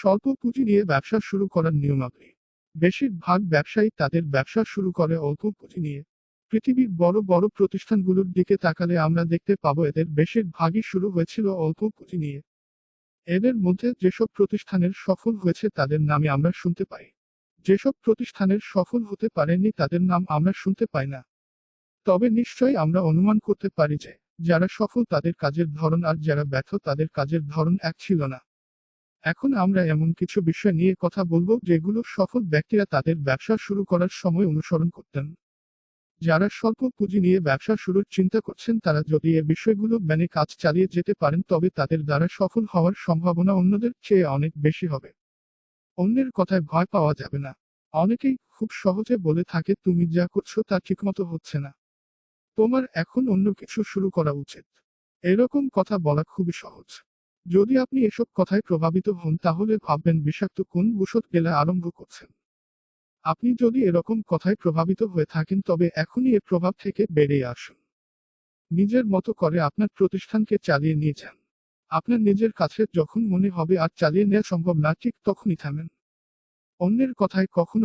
স্বল্প পুঁজি নিয়ে ব্যবসা শুরু করার নিয়মাবলী বেশিরভাগ ব্যবসায়ী তাদের ব্যবসা শুরু করে অল্প পুঁজি নিয়ে। পৃথিবীর বড় বড় প্রতিষ্ঠানগুলোর দিকে তাকালে আমরা দেখতে পাবো এদের বেশিরভাগই শুরু হয়েছিল অল্প পুঁজি নিয়ে। এদের মধ্যে যেসব প্রতিষ্ঠানের সফল হয়েছে তাদের নামে আমরা শুনতে পাই। যেসব প্রতিষ্ঠানের সফল হতে পারেনি তাদের নাম আমরা শুনতে পাই না। তবে নিশ্চয়ই আমরা অনুমান করতে পারি যে, যারা সফল তাদের কাজের ধরন আর যারা ব্যর্থ তাদের কাজের ধরন এক ছিল না। এখন আমরা এমন কিছু বিষয় নিয়ে কথা বলব যেগুলো সফল ব্যক্তিরা তাদের ব্যবসা শুরু করার সময় অনুসরণ করতেন। যারা স্বল্প পুঁজি নিয়ে ব্যবসা শুরুর চিন্তা করছেন, তারা যদি এ বিষয়গুলো মেনে কাজ চালিয়ে যেতে পারেন, তবে তাদের দ্বারা সফল হওয়ার সম্ভাবনা অন্যদের চেয়ে অনেক বেশি হবে। অন্যের কথায় ভয় পাওয়া যাবে না। অনেকেই খুব সহজে বলে থাকে, তুমি যা করছ তা ঠিকমতো হচ্ছে না। তোমার এখন অন্য কিছু শুরু করা উচিত। এরকম কথা বলা খুবই সহজ। যদি আপনি এসব কথায় প্রভাবিত হন, তাহলে ভাববেন বিষাক্ত কোন ওষুধ পেলা আরম্ভ করছেন। আপনি যদি এরকম কথায় প্রভাবিত হয়ে থাকেন, তবে এখনই এর প্রভাব থেকে বেরিয়ে আসুন। নিজের মতো করে আপনার প্রতিষ্ঠানকে চালিয়ে নিয়ে যান। আপনার নিজের কাছে যখন মনে হবে আর চালিয়ে নেওয়া সম্ভব না, ঠিক তখনই থামেন। অন্যের কথায় কখনো